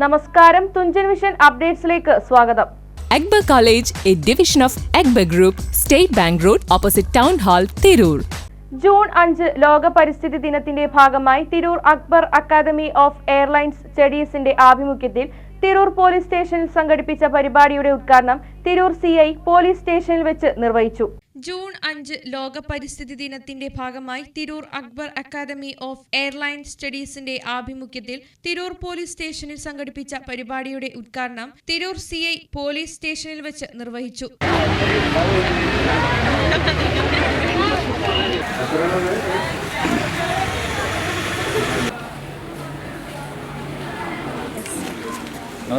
നമസ്കാരം. തുഞ്ചൻ വിഷൻ അപ്ഡേറ്റ്സിലേക്ക് സ്വാഗതം. Akbar college A division of Akbar group state bank road opposite town hall Tirur. June അഞ്ച് ലോക പരിസ്ഥിതി ദിനത്തിന്റെ ഭാഗമായി Tirur Akbar academy of airlines സ്റ്റഡീസിന്റെ ആഭിമുഖ്യത്തിൽ തിരൂർ പോലീസ് സ്റ്റേഷനിൽ സംഘടിപ്പിച്ച പരിപാടിയുടെ ഉദ്ഘാടനം തിരൂർ സി പോലീസ് സ്റ്റേഷനിൽ വെച്ച് നിർവഹിച്ചു. ജൂൺ അഞ്ച് ലോക പരിസ്ഥിതി ദിനത്തിന്റെ ഭാഗമായി Tirur Akbar academy of airline സ്റ്റഡീസിന്റെ ആഭിമുഖ്യത്തിൽ തിരൂർ പോലീസ് സ്റ്റേഷനിൽ സംഘടിപ്പിച്ച പരിപാടിയുടെ ഉദ്ഘാടനം തിരൂർ സി പോലീസ് സ്റ്റേഷനിൽ വെച്ച് നിർവഹിച്ചു.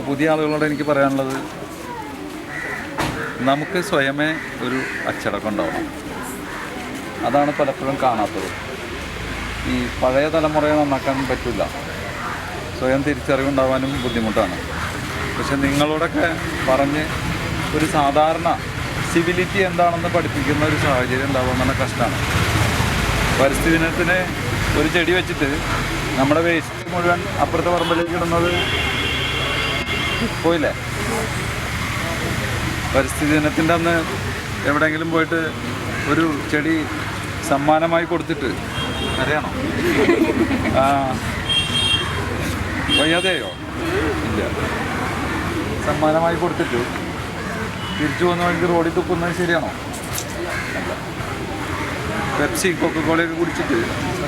പുതിയ ആളുകളോട് എനിക്ക് പറയാനുള്ളത് നമുക്ക് സ്വയമേ ഒരു അച്ചടക്കം ഉണ്ടാവണം. അതാണ് പലപ്പോഴും കാണാത്തത്. ഈ പഴയ തലമുറയെ നന്നാക്കാൻ പറ്റില്ല. സ്വയം തിരിച്ചറിവുണ്ടാവാനും ബുദ്ധിമുട്ടാണ്. പക്ഷെ നിങ്ങളോടൊക്കെ പറഞ്ഞ് ഒരു സാധാരണ സിവിലിറ്റി എന്താണെന്ന് പഠിപ്പിക്കുന്ന ഒരു സാഹചര്യം ഉണ്ടാവുമെന്നാണ് കഷ്ടമാണ് പരിസ്ഥിതി ദിനത്തിന് ഒരു ചെടി വെച്ചിട്ട് നമ്മുടെ വേസ്റ്റ് മുഴുവൻ അപ്പുറത്തെ പറമ്പിലേക്ക് ഇടുന്നത് പോയില്ലേ? പരിസ്ഥിതി ദിനത്തിന്റെ അന്ന് എവിടെയെങ്കിലും പോയിട്ട് ഒരു ചെടി സമ്മാനമായി കൊടുത്തിട്ട് അറിയണോ? ആ. വയ്യാതെയോ? ഇല്ല. സമ്മാനമായി കൊടുത്തിട്ട്. തിരിച്ചു വന്ന വഴിക്ക് റോഡിൽ തുപ്പുന്നത് ശരിയാണോ? പെപ്സി കൊക്കക്കോളയൊക്കെ കുടിച്ചിട്ട്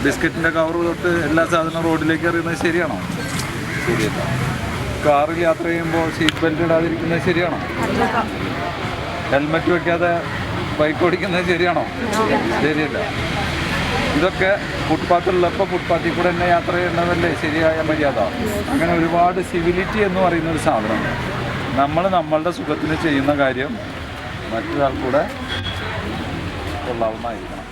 ബിസ്ക്കറ്റിന്റെ കവർ തൊട്ട് എല്ലാ സാധനവും റോഡിലേക്ക് എറിയുന്നത് ശരിയാണോ? ശരിയല്ല. കാറിൽ യാത്ര ചെയ്യുമ്പോൾ സീറ്റ് ബെൽറ്റ് ഇടാതിരിക്കുന്നത് ശരിയാണോ? ഹെൽമെറ്റ് വെക്കാതെ ബൈക്ക് ഓടിക്കുന്നത് ശരിയാണോ? ശരിയല്ല. ഇതൊക്കെ ഫുട്പാത്തിലുള്ളപ്പോൾ ഫുട്പാത്തിൽ കൂടെ തന്നെ യാത്ര ചെയ്യുന്നതല്ലേ ശരിയായ മര്യാദ. അങ്ങനെ ഒരുപാട് സിവിലിറ്റി എന്ന് പറയുന്ന ഒരു സാധനം. നമ്മൾ നമ്മളുടെ സുഖത്തിന് ചെയ്യുന്ന കാര്യം മറ്റൊരാൾ കൂടെ കൊള്ളാവുന്നതായിരിക്കണം.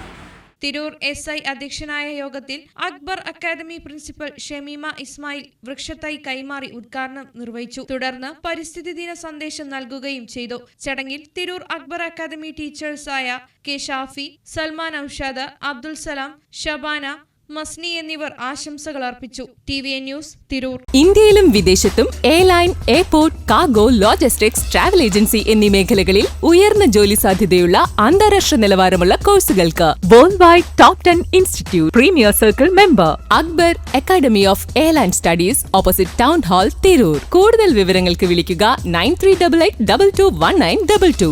തിരൂർ എസ് ഐ അധ്യക്ഷനായ യോഗത്തിൽ അക്ബർ അക്കാദമി പ്രിൻസിപ്പൽ ഷമീമ ഇസ്മായിൽ വൃക്ഷത്തൈ കൈമാറി ഉദ്ഘാടനം നിർവഹിച്ചു. തുടർന്ന് പരിസ്ഥിതി ദിന സന്ദേശം നൽകുകയും ചെയ്തു. ചടങ്ങിൽ തിരൂർ അക്ബർ അക്കാദമി ടീച്ചേഴ്സായ കെ ഷാഫി സൽമാൻ ഔഷാദ് അബ്ദുൽ സലാം ഷബാന മസ്നി എന്നിവർ ആശംസകൾ അർപ്പിച്ചു. T V news Tirur. ഇന്ത്യയിലും വിദേശത്തും airline airport cargo logistics travel agency എന്നീ മേഖലകളിൽ ഉയർന്ന ജോലി സാധ്യതയുള്ള അന്താരാഷ്ട്ര നിലവാരമുള്ള കോഴ്സുകൾക്ക് world wide top ten institute premier circle member Akbar academy of airline studies opposite town hall Tirur. കൂടുതൽ വിവരങ്ങൾക്ക് വിളിക്കുക nine three double eight double two one nine double two